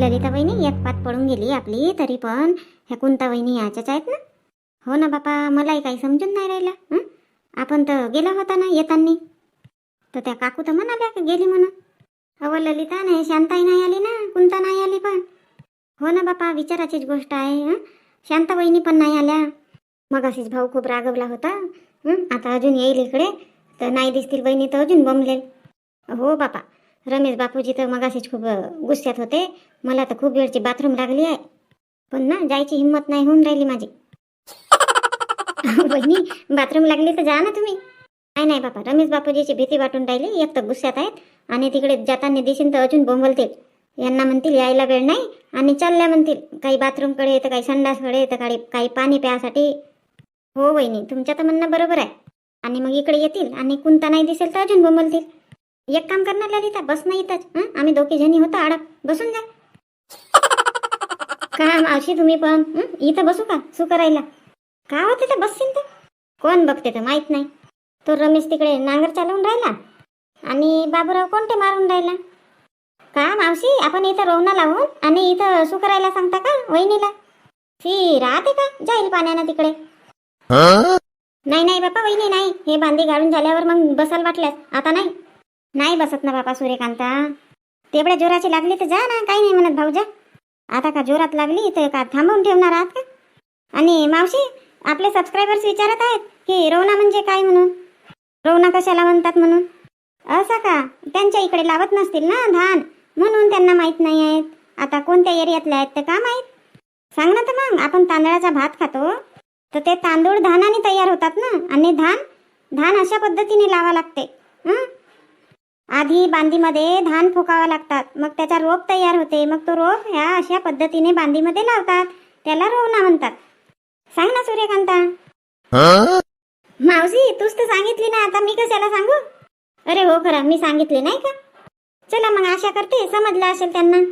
ललिता वहिनी एक पात पडून गेली आपली तरी पण ह्या कोणता वहिनी याच्याच आहेत ना? हो ना बापा मलाही काही समजून नाही राहिला आपण तर गेला होता ना येताना. तर त्या काकू तर म्हणाल्या का गेली म्हणून. अव ललिता नाही शांताही नाही आली ना कुंता नाही आली पण. हो ना बापा विचाराचीच गोष्ट आहे शांता वहिनी पण नाही आल्या. मग अशीच भाऊ खूप रागवला होता आता अजून येईल इकडे तर नाही दिसतील बहिणी तर अजून बमलेल. हो बापा रमेश बापूजी तर मगाशीच खूप गुस्स्यात होते. मला तर खूप वेळची बाथरूम लागली आहे. पण ना जायची हिंमत नाही होऊन राहिली माझी. बहिणी बाथरूम लागली तर जा ना तुम्ही. नाही नाही बापा रमेश बापूजीची भीती वाटून राहिली. एक तर गुस्स्यात आहेत आणि तिकडे जाताना दिसेन तर अजून बोंबलतील. यांना म्हणतील यायला वेळ नाही आणि चालल्या म्हणतील. काही बाथरूमकडे तर काही संडासकडे तर काही काही पाणी प्यासाठी. हो वहिनी तुमच्या तर म्हणणं बरोबर आहे. आणि मग इकडे येतील आणि कुंता नाही दिसेल तर अजून बोंबलतील. एक काम करणार ललिता बस नाही इथंच. हं? आम्ही दोघी जणी होतो आडक बसून जा. का मावशी तुम्ही पण? इथं बसू का? सु करायला का होते तर बसशील तर कोण बघते तर माहीत नाही. तो रमेश तिकडे नांगर चालवून राहिला. आणि बाबूराव कोणते मारून राहिला? का मावशी? आपण इथं रोवणा लावून आणि इथं सु करायला सांगता का? वहिनीला? ती राहते का? जाईल पाण्यानं तिकडे. नाही नाही बापा वहिनी नाही. हे बांधी गाडून झाल्यावर मग बसाल वाटल्यास. आता नाही. नाही बसत ना बापा सूर्यकांता. तेवढ्या जोराची लागली तर जा ना काही नाही म्हणत भाऊजा. आता का जोरात लागली तर का थांबवून ठेवणार आहात का? आणि मावशी आपले सबस्क्रायबर्स विचारत आहेत की रोवणा म्हणजे काय म्हणून? रोवणा कशाला म्हणतात म्हणून? असं का? त्यांच्या इकडे लावत नसतील ना धान. म्हणून त्यांना माहीत नाही आहेत. आता कोणत्या एरियातले आहेत ते का माहीत? सांग ना तर मग आपण तांदळाचा भात खातो. तर ते तांदूळ धानाने तयार होतात ना. आणि धान धान अशा पद्धतीने लावा लागते. आधी बांधीमध्ये धान फुकावं लागतात. मग त्याचा रोप तयार होते. मग तो रोप ह्या अशा पद्धतीने बांधीमध्ये लावतात. त्याला रोवणा म्हणतात. सांग ना सूर्यकांता. मावशी तूच तर सांगितली ना. आता मी कशाला सांगू? अरे हो खरं मी सांगितले नाही का? चला मग आशा करते. समजलं असेल त्यांना.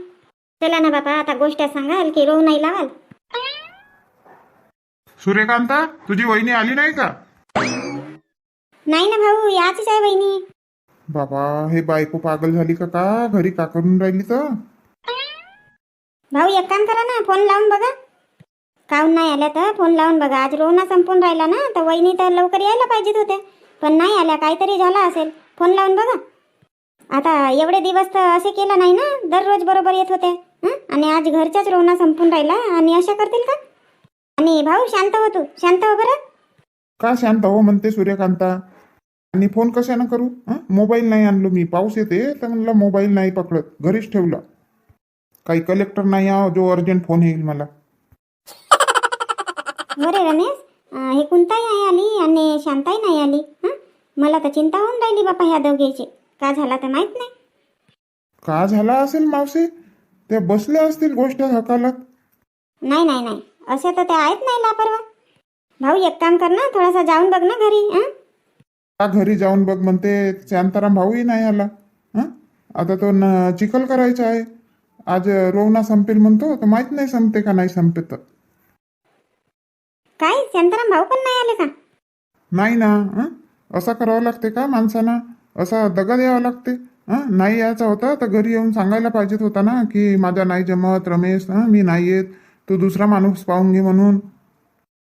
चला ना बाबा आता गोष्ट सांगाल की रोव नाही लावाल. सूर्यकांता तुझी वहिनी आली नाही का? नाही ना भाऊ याचीच आहे बहिणी बाबा हे बायको पागल झाली का का? घरी का करून राहिली तर? भाऊ एक काम करा ना फोन लावून बघा. काहून नाही आल्या तर फोन लावून बघा. आज रोना संपून राहिला ना तर वहिनी तर लवकर यायला पाहिजेत होत्या. पण नाही आल्या काहीतरी झालं असेल. फोन लावून बघा. आता एवढे दिवस तर असे केलं नाही ना दररोज बरोबर येत होते. हं? आणि आज घरच्याच रोना संपून राहिला आणि अशा करतील का? आणि भाऊ शांत हो तू. शांत हो बरं. का शांत हो? म्हणते सूर्यकांता. आणि फोन कशानं करू? हं? मोबाईल नाही आणलो मी. पाऊस येते तर म्हणलं मोबाईल नाही पकडत. घरीच ठेवला. काही कलेक्टर नाही आहो जो अर्जंट फोन येईल मला. हो रे रमेश अं, हे कुंताई नाही आली आणि शांताई नाही आली? हं? मला तर चिंता होऊन राहिली बापा ह्या दोघीची. का झाला तर माहीत नाही. का झाला असेल मावशी? त्या बसल्या असतील गोष्ट हकालत नाही नाही नाही. असे तर ते आहेत नाही लापरवा भाऊ एक काम कर ना थोडासा जाऊन बघ ना घरी हं? का घरी जाऊन बघ म्हणते शांताराम भाऊही नाही आला. हं? आता तो न चिखल करायचा आहे. आज रोवणा संपेल म्हणतो तर माहीत नाही संपते का नाही संपते. तर काय? शांताराम भाऊ पण नाही आले का? नाही ना हं? असं करावं लागते का माणसानं? असा दगा द्यावा लागते. हं? नाही यायचा होता तर घरी येऊन सांगायला पाहिजेत होता ना की माझा नाही जमत रमेश हं? मी नाही येत. तू दुसरा माणूस पाहून घे म्हणून.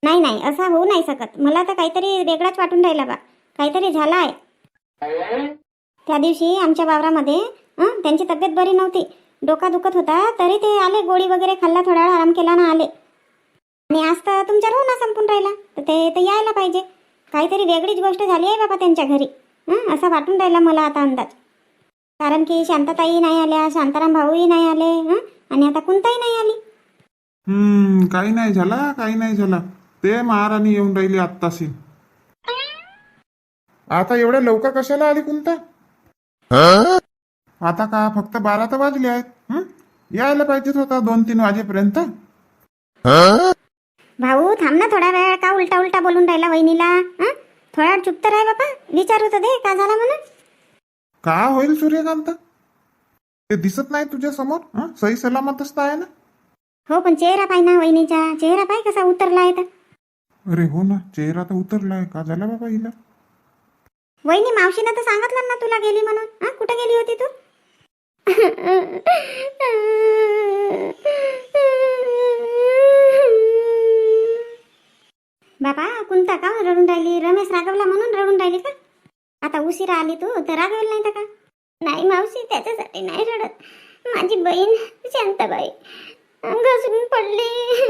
नाही नाही असा होऊ नाही शकत. मला तर काहीतरी वेगळाच वाटून राहिला बा. काहीतरी झाला आहे त्या दिवशी आमच्या वावरामध्ये त्यांची तब्येत बरी नव्हती. डोका दुखत होता तरी ते आले गोळी वगैरे खाल्ला थोडा वेळ आराम केला ना आले. आणि आज तर तुमच्या रोना संपून राहिला तर ते तर यायला पाहिजे. काहीतरी वेगळीच गोष्ट झाली आहे बाबा त्यांच्या घरी. असा वाटून राहिला मला आता अंदाज. कारण की शांतताई नाही आल्या शांताराम भाऊही नाही आले आणि आता कोणताही नाही आली. हम्म काही नाही झाला काही नाही झाला. ते महाराणी येऊन राहिली आत्ताशी. आता एवढ्या लवकर कशाला आली कोणता आता का फक्त बारा तर वाजले आहेत? हं? यायला पाहिजेत होता दोन तीन वाजेपर्यंत. भाऊ थांब ना थोडा वेळ. का उलटा उलटा बोलून राहिला वहिनीला? हं? थोडा वेळ चुप तर आहे बाबा विचारू तर दे का झाला म्हणून? का होईल सूर्यकांत? ते दिसत नाही तुझ्या समोर? हं? सही सलामतच तर आहे ना? हो पण चेहरा पाय ना वहिनीचा. चेहरा पाय कसा उतरला आहे अरे हो ना चेहरा तर उतरलाय. का झाला बाबा हिला? वहिनी मावशीनं तर सांगितलं ना तुला गेली म्हणून. हा कुठे गेली होती तू? बाबा कोणता का हो रडून राहिली? रमेश रागवला म्हणून रडून राहिली का? आता उशिरा आली तू तर रागवली नाही का? नाही मावशी त्याच्यासाठी नाही रडत. माझी बहीण शांत शांताबाई घसरून पडली.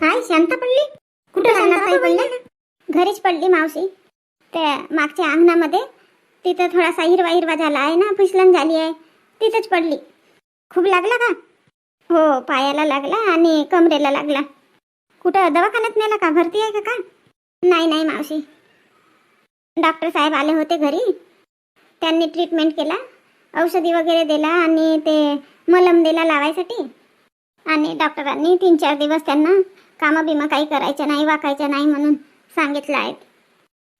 काय शांत पडली? कुठे शांताबाई पडली? घरीच पडली मावशी. त्या मागच्या अंगणामध्ये तिथं थोडासा हिरवा हिरवा झाला आहे ना फिसलन झाली आहे तिथंच पडली. खूप लागला का? हो पायाला लागला आणि कमरेला लागला. कुठं दवाखान्यात नेला का? भरती आहे का का नाही नाही मावशी. डॉक्टर साहेब आले होते घरी. त्यांनी ट्रीटमेंट केला औषधी वगैरे दिला आणि ते मलम दिला लावायसाठी. आणि डॉक्टरांनी तीन चार दिवस त्यांना कामं बिमं काही करायचं नाही वाकायचं नाही म्हणून सांगितलं आहे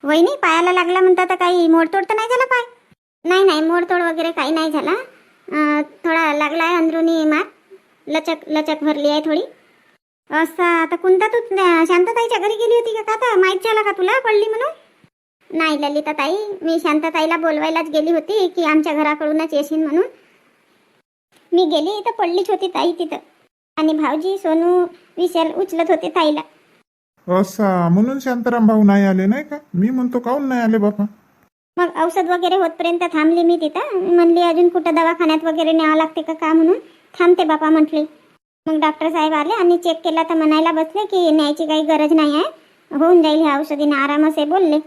वहिनी पायाला लागला म्हणता तर काही मोडतोड तर नाही झाला पाय? नाही नाही मोडतोड वगैरे काही नाही झाला. थोडा लागला आहे अंदरुनी मार लचक लचक भरली आहे थोडी. असं आता कोणता तू शांतताईच्या घरी गेली होती का का आता? माहीत झाला का तुला? पडली म्हणून? नाही ललिता ताई मी शांतताईला बोलवायलाच गेली होती की आमच्या घराकडूनच येशील म्हणून. मी गेली तर पडलीच होती ताई तिथं. आणि भाऊजी सोनू विशाल उचलत होते ताईला. असा म्हणून शांताराम भाऊ नाही आले नाही का? मी म्हणतो काहून नाही आले बापा? मग औषध वगैरे होतपर्यंत थांबली मी तिथं. म्हणली अजून कुठं दवाखान्यात वगैरे न्यावं लागते का का म्हणून? थांबते बापा म्हटले. मग डॉक्टर साहेब आले आणि चेक केला तर म्हणायला बसले की न्यायची काही गरज नाही आहे. होऊन जाईल ह्या औषधीने आराम असे बोलले.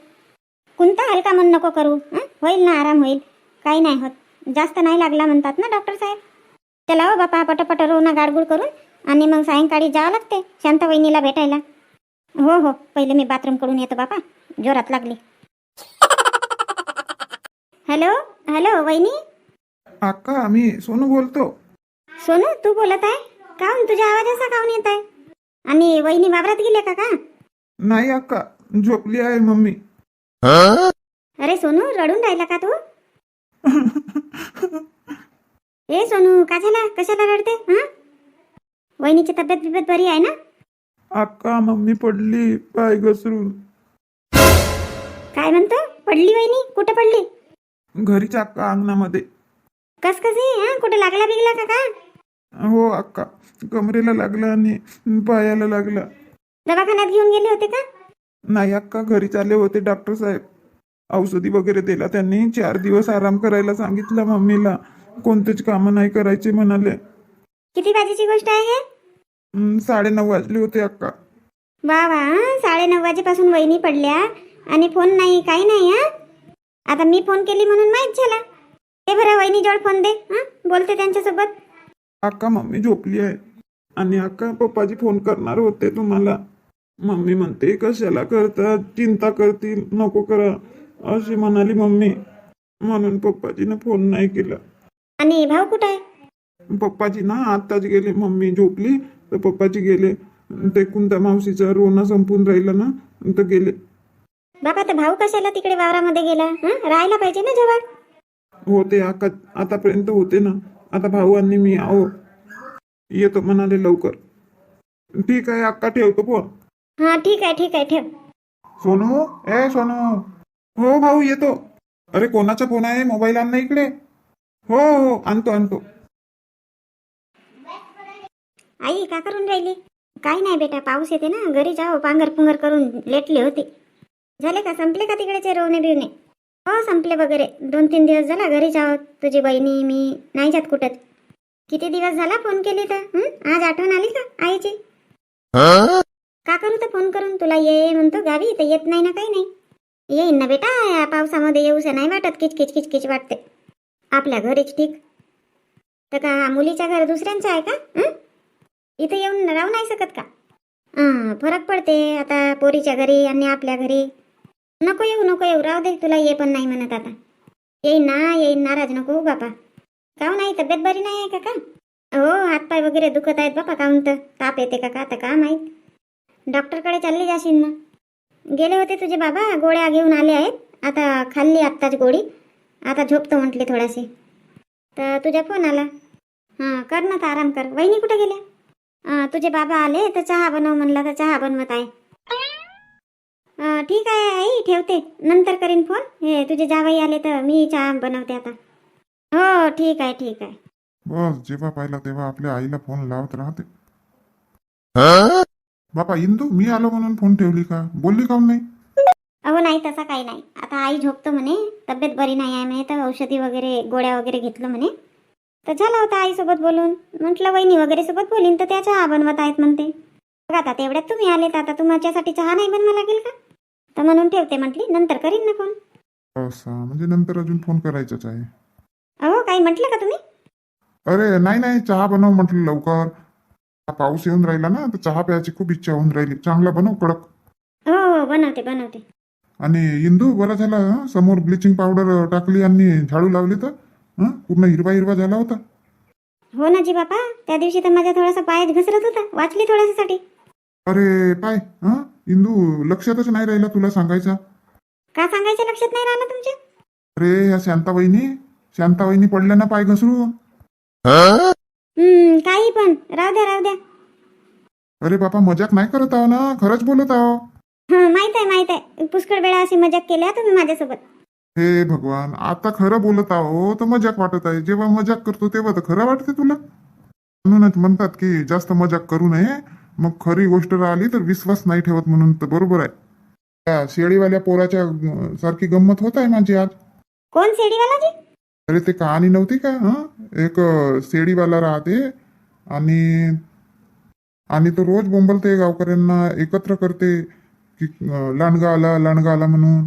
कोणता हलका मन नको करू होईल ना आराम होईल. काही नाही होत. जास्त नाही लागला म्हणतात ना डॉक्टर साहेब. चला हो बापा पटपट रोना गाडगुड करून आणि मग सायंकाळी जावं लागते शांत वहिनीला भेटायला. हो हो. पहिले मी बाथरूमकडून येतो बापा. जोरात लागली. हॅलो? हॅलो वहिनी? अक्का मी सोनू बोलतो. सोनू तू बोलत आहे? काहून? तुझा आवाज असा काहून येत आहे? आणि वहिनी वावरात गेले का का? नाही अक्का झोपली आहे मम्मी. अरे सोनू रडून राहिला का तू? ए सोनू का झाला? कशाला रडते हा? वहिनीची तब्येत बिब्येत बरी आहे ना? अक्का मम्मी पडली. पाय घसरून. काय म्हणतो? पडली वहिनी? कुठं पडली? घरीच अक्का अंगणामध्ये. कस हा कुठं लागला बिगला का का हो अक्का कमरेला लागला आणि पायाला लागला. दवाखान्यात घेऊन गेले होते का? नाही अक्का घरीच आले होते डॉक्टर साहेब. औषधी वगैरे दिला त्यांनी. चार दिवस आराम करायला सांगितलं मम्मीला. कोणतेच कामं नाही करायचे म्हणाले. किती वाजेची गोष्ट आहे हं, साडेनऊ वाजले होते अक्का. वा वा साडे नऊ वाजेपासून वहिनी पडल्या आणि फोन नाही काही नाही हा? आता मी फोन केली म्हणून माहीत झाला. ते बरं वहिनी जवळ फोन दे हा? बोलते त्यांच्यासोबत. अक्का मम्मी झोपली आहे. आणि अक्का पप्पाजी फोन करणार होते तुम्हाला. मम्मी म्हणते कशाला करतात? चिंता करतील नको करा अशी म्हणाली मम्मी. म्हणून पप्पाजीनं फोन नाही केला. आणि भाऊ कुठं आहे? पप्पाजी ना आत्ताच गेले. मम्मी झोपली. तर पप्पाजी गेले. ते कुंता मावशीचा रोना संपून राहिला ना तर गेले. बाबा तर भाऊ कशाला तिकडे वावरामध्ये गेला? हा? राहायला पाहिजे ना जवळ? होते आका आतापर्यंत होते ना. आता भाऊ आणि मी आहो येतो म्हणाले लवकर. ठीक आहे अक्का ठेवतो फोन. हा ठीक आहे ठीक आहे ठेव. सोनू ए सोनू. हो भाऊ येतो. अरे कोणाचा फोन आहे? मोबाईल आण ना इकडे. हो हो आणतो आणतो. आई का करून राहिली? काही नाही बेटा पाऊस येते ना. घरी जाओ पांघर पुंगर करून लेटले होते. झाले का? संपले का तिकडेचे रोवणे बिवणे? हो संपले वगैरे. दोन तीन दिवस झाला घरी जाओ तुझी बहिणी मी नाही जात कुठं. किती दिवस झाला फोन केली तर? आज आठवण आली का आईची? का करू तर फोन करून? तुला ये म्हणतो. गावी तर येत नाही ना काही नाही. येईन ना बेटा या पावसामध्ये येऊस नाही वाटत. किचकिच किचकिच वाटते. आपल्या घरीच ठीक. तर का मुलीच्या घर दुसऱ्यांचं आहे का? हं? इथं येऊन राहू नाही शकत का? हां फरक पडते आता पोरीच्या घरी आणि आपल्या घरी. नको येऊ नको येऊ राहू दे तुला ये पण नाही म्हणत आता. येईन ना येईन नाराज नको हो बापा. काहून नाही तब्येत बरी नाही आहे का का? हो हातपाय वगैरे दुखत आहेत बापा काहून तर. ताप येते का का? तर का माहीत? डॉक्टरकडे चालली जाशील ना गेले होते तुझे बाबा गोळ्या घेऊन आले आहेत. आता खाल्ली आत्ताच गोळी. आता झोपतो म्हटले थोडासे तर तुझा फोन आला. हां कर ना तर आराम कर. वहिनी कुठे गेल्या? तुझे बाबा आले तर चहा बनव म्हणला तर चहा बनवत आहे. ठीक आहे आई ठेवते. नंतर करीन फ़ोन. हे तुझे जावई आले तर मी चहा बनवते आता. हो ठीक आहे ठीक आहे. बस जेव्हा पाहिला तेव्हा आपल्या आईला फ़ोन लावत राहते. बापा इंदू मी आलो म्हणून फ़ोन ठेवली का? बोलली काऊन नाही? अहो नाही तसा काही नाही. आता आई झोपतो म्हणे. तब्येत बरी नाही आहे म्हणे तर औषधी वगैरे गोळ्या वगैरे घेतलं म्हणे. तर झालं होतं आईसोबत बोलून. म्हटलं वहिनी वगैरे सोबत बोलीन तर त्या चहा बनवत आहेत म्हणते. बघा आता तेवढ्यात तुम्ही आले तर आता. तुमच्यासाठी चहा नाही बनवा लागेल का? तर म्हणून ठेवते म्हटली. नंतर करीन ना फोन असं? म्हणजे नंतर अजून फोन करायचाच आहे. अहो काही म्हटलं का तुम्ही? अरे नाही नाही. चहा बनव म्हटलं लवकर. हा पाऊस येऊन राहिला ना तर चहा प्यायची खूप इच्छा होऊन राहिली. चांगला बनव कडक. हो हो. बनवते बनवते. आणि इंदू बरं झाला हं? समोर ब्लिचिंग पावडर टाकली आणि झाडू लावली तर? हं? पूर्ण हिरवा हिरवा झाला होता. हो ना जी बापा त्या दिवशी तर माझा थोडासा पाय घसरत होता. वाचली थोड्यासाठी अरे पाय हं? इंदू लक्षातच नाही राहिला तुला सांगायचा? का सांगायचं? लक्षात नाही राहिलं तुमच्या? अरे ह्या शांताबाईनी शांताबाईनी पडल्या ना पाय घसरून. हम्म काही पण. राहू द्या राहू द्या. अरे बापा मजाक नाही करत आहो ना? खरंच बोलत आहो. हा माहीत आहे माहीत आहे. पुष्कळ वेळा अशी मजाक केल्या तुम्ही माझ्यासोबत. हे भगवान आता खरं बोलत आहो तर मजाक वाटत आहे. जेव्हा मजाक करतो तेव्हा तर खरं वाटते तुला. म्हणूनच म्हणतात की जास्त मजाक करू नये. मग खरी गोष्ट राहिली तर विश्वास नाही ठेवत म्हणून तर बरोबर आहे. त्या शेळीवाल्या पोराच्या अं, सारखी गंमत होत आहे माझी आज. कोण शेडीवाला जी अरे ते कहाणी नव्हती का हं? एक अं, शेळीवाला राहते आणि आणि तो रोज बोंबलते गावकऱ्यांना एकत्र करते की अं, लांडगा आला लांडगा आला म्हणून.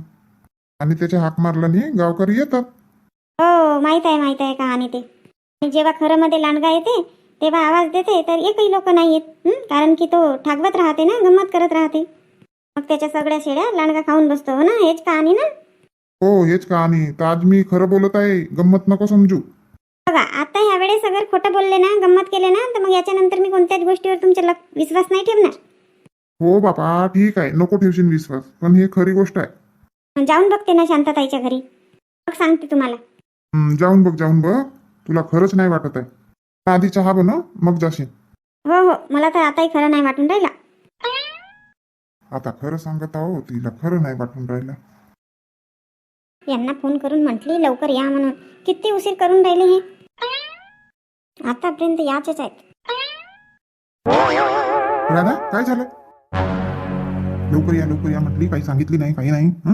आणि त्याच्या हाक मारला नाही गावकरी येतात. हो माहीत आहे माहीत आहे कहाणी ते. आणि जेव्हा खरं मध्ये लांडगा येते तेव्हा आवाज देते तर एकही लोक नाही येत हं? कारण की तो ठाकवत राहते ना गंमत करत राहते. मग त्याच्या सगळ्या शेड्या लांडगा खाऊन बसतो हो ना? हेच कहाणी ना? हो हेच कहाणी. तर आज मी खरं बोलत आहे गंमत नको समजू. बघा आता ह्या वेळेस अगर खोटं बोलले ना गंमत केले ना तर मग याच्यानंतर मी कोणत्याच गोष्टीवर तुमच्या लक विश्वास नाही ठेवणार. हो बापा ठीक आहे. नको ठेवशील विश्वास पण हे खरी गोष्ट आहे. जाऊन बघते ना शांतताईच्या घरी. मग सांगते तुम्हाला. हं, जाऊन बघ जाऊन बघ. तुला खरंच नाही वाटत आहे. आधी चहा बनव मग जाशील. हो हो. मला तर आताही खरं नाही वाटून राहिला. आता खरं सांगत आहो तिला खरं नाही वाटून राहिलं. यांना फोन करून म्हटली लवकर या म्हणून. किती उशीर करून राहिले हे? आतापर्यंत याचेच आहेत. राधा काय झालं? लवकर या लवकर या म्हटली. काही सांगितली नाही काही नाही हं?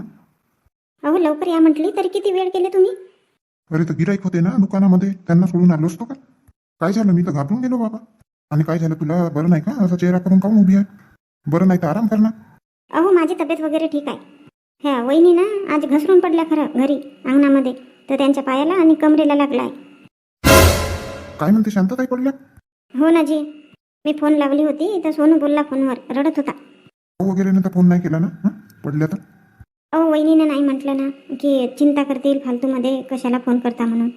लवकर या म्हटली तरी किती वेळ केले तुम्ही? अरे तर गिराईक होते ना दुकानामध्ये त्यांना सोडून आलो असतो का? काय झालं? मी तर घाबरून गेलो बाबा. आणि काय झालं तुला? बरं नाही का? असा चेहरा करून काऊन उभी आहे? बरं नाही तर आराम कर ना. अहो माझी तब्येत वगैरे ठीक आहे. ह्या वहिनी ना आज घसरून पडल्या खरं घरी अंगणामध्ये. तर त्यांच्या पायाला आणि कमरेला लागलाय काय म्हणते? शांतताई पडल्या? हो ना जी. मी फोन लावली होती तर सोनू बोलला फोनवर रडत होता. भाऊ वगैरे तर फोन नाही केला ना? हं? पडल्या तर? अहो वहिनीनं नाही म्हटलं ना की चिंता करतील फालतूमध्ये कशाला फोन करता म्हणून.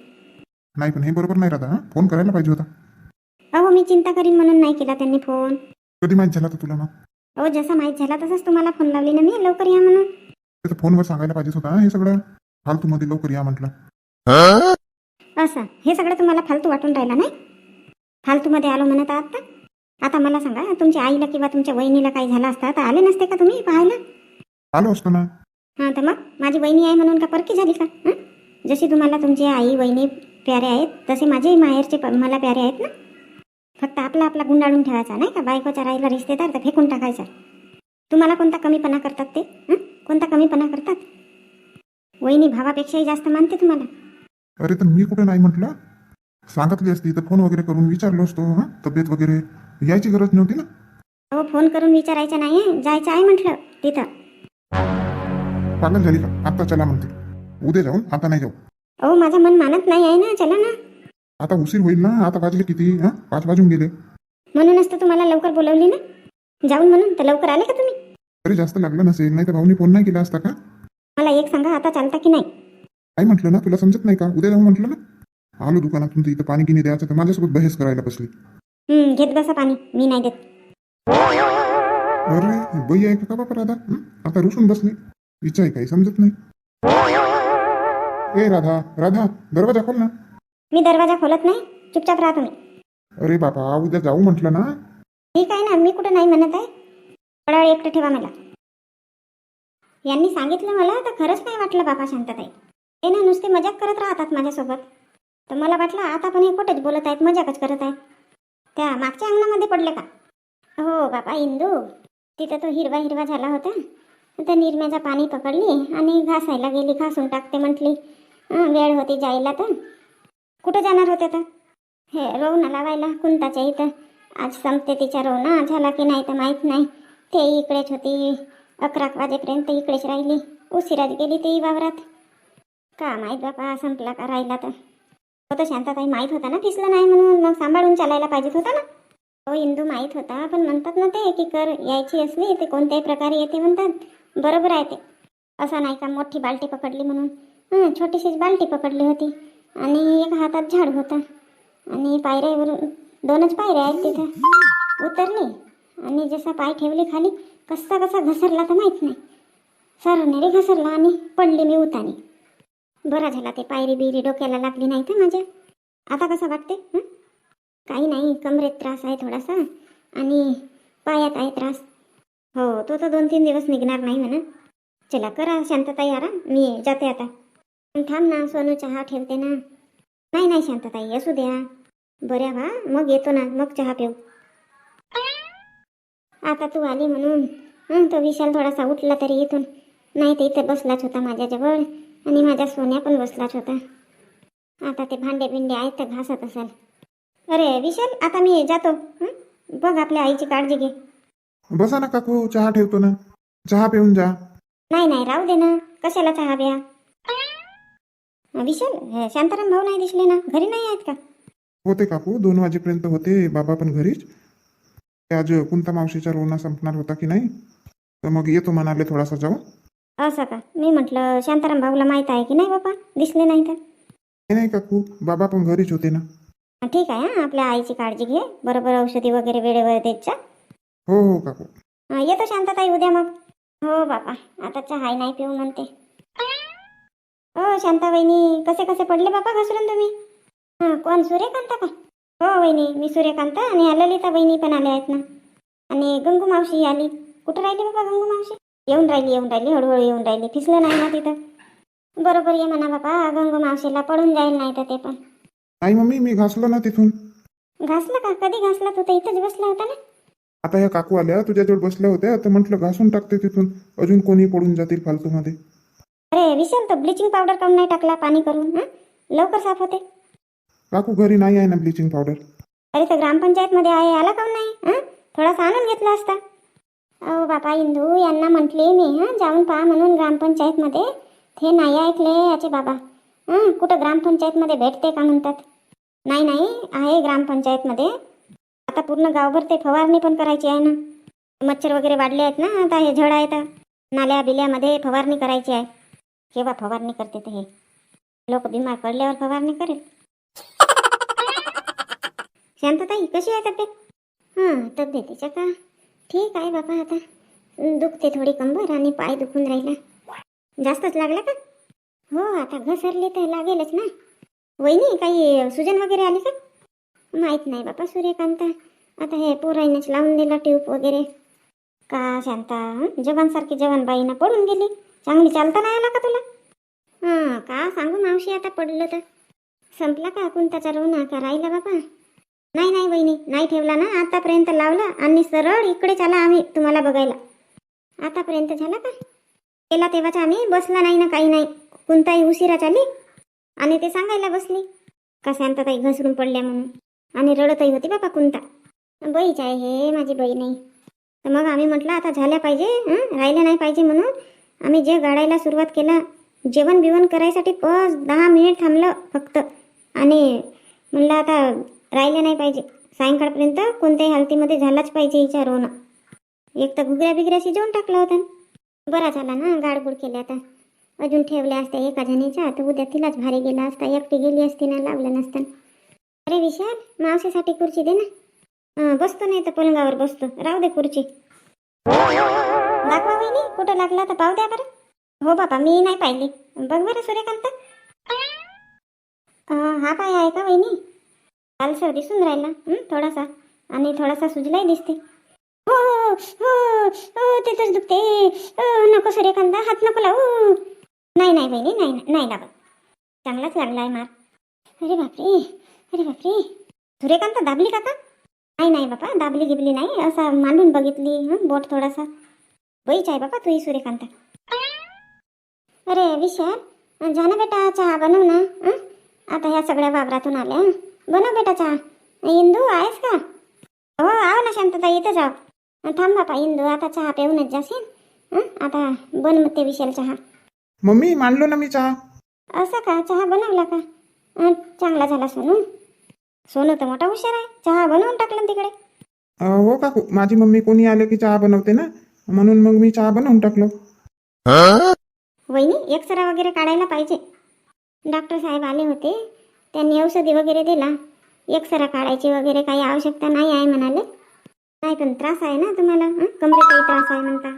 नाही पण हे बरोबर नाही हं? फोन करायला पाहिजे होता. अहो मी चिंता करीन म्हणून नाही केला त्यांनी फोन कधी माहीत झाला तर तुला मग? अहो जसा माहीत झाला तसाच तुम्हाला फोन लावली ना मी लवकर या म्हणून. फोनवर सांगायला पाहिजे होता हं, सगळं? फालतूमध्ये लवकर या म्हटलं. असं हे सगळं तुम्हाला फालतू वाटून राहिला नाही? फालतूमध्ये आलो म्हणत आहात का? आता मला सांगा तुमच्या आईला किंवा तुमच्या वहिनीला काही झालं असता? तर आले नसते का तुम्ही पाहायला? आलो असतो ना. हां तर मग? माझी वहिनी आहे म्हणून का परकी झाली का? हं? जशी तुम्हाला तुमची आई वहिनी प्यारे आहेत तसे माझेही माहेरचे प- मला प्यारे आहेत ना? फक्त आपला आपला गुंडाळून ठेवायचा नाही का? बायकोच्या राहिला रिश्तेदार तर फेकून टाकायचा. तुम्हाला कोणता कमीपणा करतात ते? हं? कोणता कमीपणा करतात? वहिनी भावापेक्षाही जास्त मानते तुम्हाला. अरे तर मी कुठे नाही म्हटलं? सांगितली असती तर फोन वगैरे करून विचारलो असतो हं? तब्येत वगैरे? यायची गरज नव्हती ना? अहो फोन करून विचारायचं नाही आहे जायचं आहे म्हटलं तिथं. पागल झाली का? आता चला म्हणते. उद्या जाऊन आता नाही जाऊ. अहो माझं मन मानत नाही आहे ना चला ना. आता उशीर होईल ना आता वाजले किती हं? पाच वाजून गेले. म्हणूनच तर तुम्हाला लवकर बोलवली ना. जाऊन म्हणून तर लवकर आले का तुम्ही? तरी जास्त लागलं नसेल नाही तर भाऊनी फोन नाही केला असता का? मला एक सांगा आता चालता की नाही? काय म्हटलं ना तुला समजत नाही का? उद्या जाऊ म्हटलं ना. आलो दुकानातून इथं पाणी किनी द्यायचं तर माझ्यासोबत बहेस करायला बसली. हं, घेत बसा पाणी मी नाही देत. अरे बाई आहे का बापा हं? आता रुसून बसली. आहे काही समजत नाही. ए राधा राधा दरवाजा खोल ना. मी दरवाजा खोलत नाही चुपचाप राहा तुम्ही. अरे बाबा उद्या जाऊ म्हटलं ना. ठीक आहे ना मी कुठं नाही म्हणत आहे. थोडा वेळ एकटं ठेवा मला. यांनी सांगितलं मला तर खरंच नाही वाटलं बाबा शांतताई. ते ना नुसते मजाक करत राहतात माझ्यासोबत. तर मला वाटलं आता पण हे खोटेच बोलत आहेत मजाकच करत आहेत. त्या मागच्या अंगणामध्ये पडले का? हो बाबा इंदू. तिथं तो हिरवा हिरवा झाला होता. तर निरम्याचा पाणी पकडली आणि घासायला गेली घासून टाकते म्हटली. वेळ होती जायला तर. कुठं जाणार होते तर? हे रोवणा लावायला कुंताच्या इथं. आज संपते तिच्या रोवणा झाला की नाही तर माहीत नाही. ते इकडेच होती. अकरा वाजेपर्यंत इकडेच राहिली. उशिराच गेली ती वावरात. का माहीत बापा संपला का राहिला तर? होतं शांताताई माहीत होता ना दिसलं नाही म्हणून. मग सांभाळून चालायला पाहिजे होता ना? हो इंदू माहीत होता पण म्हणतात ना ते की कर यायची असली ते कोणत्याही प्रकारे येते म्हणतात. बरोबर आहे ते. असं नाही का मोठी बाल्टी पकडली म्हणून. हं, छोटीशीच बाल्टी पकडली होती. आणि एक हातात झाड होता. आणि पायऱ्यावरून दोनच पायऱ्या आहेत तिथं. उतरली. आणि जसा पाय ठेवली खाली कसा कसा घसरला तर माहीत नाही. सरनेरी घसरला आणि पडली मी उतानी. बरा झाला ते पायरी बिरी डोक्याला लागली नाही तर माझ्या. आता कसं वाटते काही नाही कमरेत त्रास आहे थोडासा. आणि पायात आहे त्रास. हो तो तर दोन तीन दिवस निघणार नाही म्हणा. चला करा शांतताई आराम. मी जाते आता. थांब ना सोनू चहा ठेवते ना. नाही नाही शांतताई असू द्या. बऱ्या वा मग येतो ना मग चहा पिऊ. आता तू आली म्हणून. तो विशाल थोडासा उठला तरी इथून. नाही तर इथे बसलाच होता माझ्याजवळ. आणि माझ्या सोन्या पण बसलाच होता. आता ते भांडे बिंडे आहेत तर घासत असाल. अरे विशाल आता मी जातो. बघ आपल्या आईची काळजी घे. बसा ना काकू चहा ठेवतो ना. चहा पिऊन जा. नाही नाही राहू दे ना. कशाला चहा प्या? विशाल हे शांताराम भाऊ नाही दिसले ना? घरी नाही आहेत का? होते काकू दोन वाजेपर्यंत होते. बाबा पण घरीच. ते आज कुंता मावशीचा रोना संपणार होता की नाही? तर मग येतो म्हणाले थोडासा जाऊन. असं का? मी म्हटलं शांताराम भाऊला माहीत आहे की नाही बाबा? दिसले नाही तर? नाही नाही काकू बाबा पण घरीच होते ना. ठीक आहे हां. आपल्या आईची काळजी घे. बरोबर औषधी वगैरे वेळेवर देत जा. हो हो काकू येतो शांतताई उद्या मग. हो बापा आता चहाही नाही पिऊ म्हणते. हो शांता वहिनी कसे कसे पडले बापा घसरून तुम्ही? हां कोण सूर्यकांता का? हो वहिनी मी सूर्यकांता आणि ललिता वहिनी पण आल्या आहेत ना. आणि गंगू मावशी आली. कुठं राहिली बाबा गंगू मावशी? येऊन राहिली येऊन राहिली हळूहळू येऊन राहिली. फिसलं नाही ना तिथं. बरोबर ये म्हणा बापा गंगू मावशीला पडून जाईल नाही तर ते पण. नाही मम्मी मी घासलो ना तिथून. घासला का? कधी घासला? तू तर इथंच बसला होता ना. आता या काकू आल्या तुझ्याजवळ बसल्या होत्या तर म्हटलं घासून टाकते तिथून. अजून कोणी पडून जातील फालतूमध्ये. अरे विशाल तो ब्लिचिंग पावडर काऊन नाही टाकला पाणी करून हां? लवकर साफ होते. काकू घरी नाही आहे ना ब्लिचिंग पावडर अरे तर ग्रामपंचायतमध्ये आहे आला काऊन नाही हां? थोडासा आणून घेतला असता. अहो बापा इंदू यांना म्हटले मी हां? जाऊन पहा म्हणून ग्रामपंचायतमध्ये. ते नाही ऐकले याचे बाबा. हां? कुठं ग्रामपंचायतमध्ये भेटते का म्हणतात? नाही नाही आहे ग्रामपंचायतमध्ये. आता पूर्ण गावभर ते फवारणी पण करायची आहे ना. मच्छर वगैरे वाढले आहेत ना आता हे झड आहेत. नाल्या बिल्यामध्ये फवारणी करायची आहे. केव्हा फवारणी करते ते हे? लोक बिमार पडल्यावर फवारणी करेल. शांतताई कशी आहे तब्येत? हां तब्येतीच्या का? ठीक आहे बाबा आता. दुखते थोडी कंबर आणि पाय दुखून राहिला. जास्तच लागला का? हो आता घसरली तर लागेलच ना. वहिनी काही सुजन वगैरे आली का? माहीत नाही बाबा सूर्यकांता. आता हे पोराईनच लावून दिला ट्यूब वगैरे. का शांता जवानसारखी जवान बाईनं पडून गेली. चांगली चालता नाही आला का तुला? हां का सांगू मावशी आता पडलं तर. संपला का कोणताचा रोना का राहिला बाबा नाही नाही वहिनी नाही ठेवला ना. आतापर्यंत लावला आणि सरळ इकडेच आला आम्ही तुम्हाला बघायला. आतापर्यंत झाला का? केला तेव्हाच आम्ही बसला नाही ना काही नाही. कोणताही उशिरा चाली आणि ते सांगायला बसली. का शांतताई घसरून पडल्या म्हणून? आणि रडतही होती बाबा कुंता. बाईच आहे हे माझी बाई नाही. तर मग आम्ही म्हटलं आता झाल्या पाहिजे हं? राहिल्या नाही पाहिजे म्हणून आम्ही जे गाडायला सुरुवात केला जेवण बिवण करायसाठी बस दहा मिनिट थांबलं फक्त. आणि म्हणलं आता राहिलं नाही पाहिजे. सायंकाळपर्यंत कोणत्याही हालतीमध्ये झालाच पाहिजे हिच्या रोना. एक तर घुगऱ्या बिगऱ्या शिजवून टाकलं होतं. बरा झाला ना गाडगुड केल्या आता. अजून ठेवल्या असत्या एका जणीच्या तर उद्या तिलाच भारी गेला असता. एकटी गेली असती ना लावलं नसतं. अरे विशाल मावशीसाठी खुर्ची दे ना. बसतो नाही तर पलंगावर बसतो. राहू दे खुर्ची. दाखवा वहिनी कुठं लागला तर पाहू द्या बरं. हो बाबा मी नाही पाहिली. बघ बरं सूर्यकांत. हा पाय आहे का वहिनी? कालसर दिसून राहिला. थोडासा. आणि थोडासा सुजलाही दिसते. हो हो हो हो तिथंच दुखते. हो, नको सूर्यकांत हात नको लावू. नाही नाही बहिणी नाही नाही लागत. चांगलाच लागलाय मार. अरे बापरे. अरे बापरे. सूर्यकांत दाबली का का नाही नाही बापा दाबली गिबली नाही. असा मांडून बघितली हं, बोट थोडासा. बैच आहे बापा तू ही सूर्यकांता. अरे विशाल जा ना बेटा चहा बनव ना हं? आता ह्या सगळ्या वावरातून आल्या हं? बनव बेटा चहा. इंदू आहेस का? हो आव ना शांतता इथं जाव थांब बापा इंदू आता चहा पिऊनच जाशील. हं? आता मग ते विशाल चहा. मम्मी मांडलो ना मी चहा. असं का? चहा बनवला का? अं, चांगला झाला सोनू. सोनू तर मोठा हुशार आहे. चहा बनवून टाकला ना तिकडे. अ, हो काकू. माझी मम्मी कोणी आले की चहा बनवते ना? म्हणून मग मी चहा बनवून टाकलो. वहिनी एक्सरा वगैरे काढायला पाहिजे. डॉक्टर साहेब आले होते. त्यांनी औषधी वगैरे दिला. एक्सरा काढायची वगैरे काही आवश्यकता नाही आहे म्हणाले. नाही पण त्रास आहे ना तुम्हाला? हं? कमरेचाही त्रास आहे म्हणता.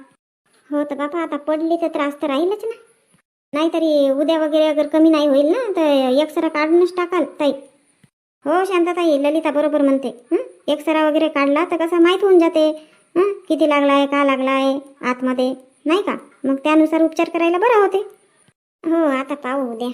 हो तर बापा आता पडली तर त्रास तर राहीलच ना. नाहीतरी उद्या वगैरे अगर कमी नाही होईल ना तर एक्सरा काढूनच टाकाल ताई. हो शांताताई ललिता बरोबर म्हणते. एक एक्सरा वगैरे काढला तर कसं माहीत होऊन जाते. किती किती आहे का लागला आहे आतमध्ये. नाही का? मग त्यानुसार उपचार करायला बरं होते. हो आता पाहू उद्या.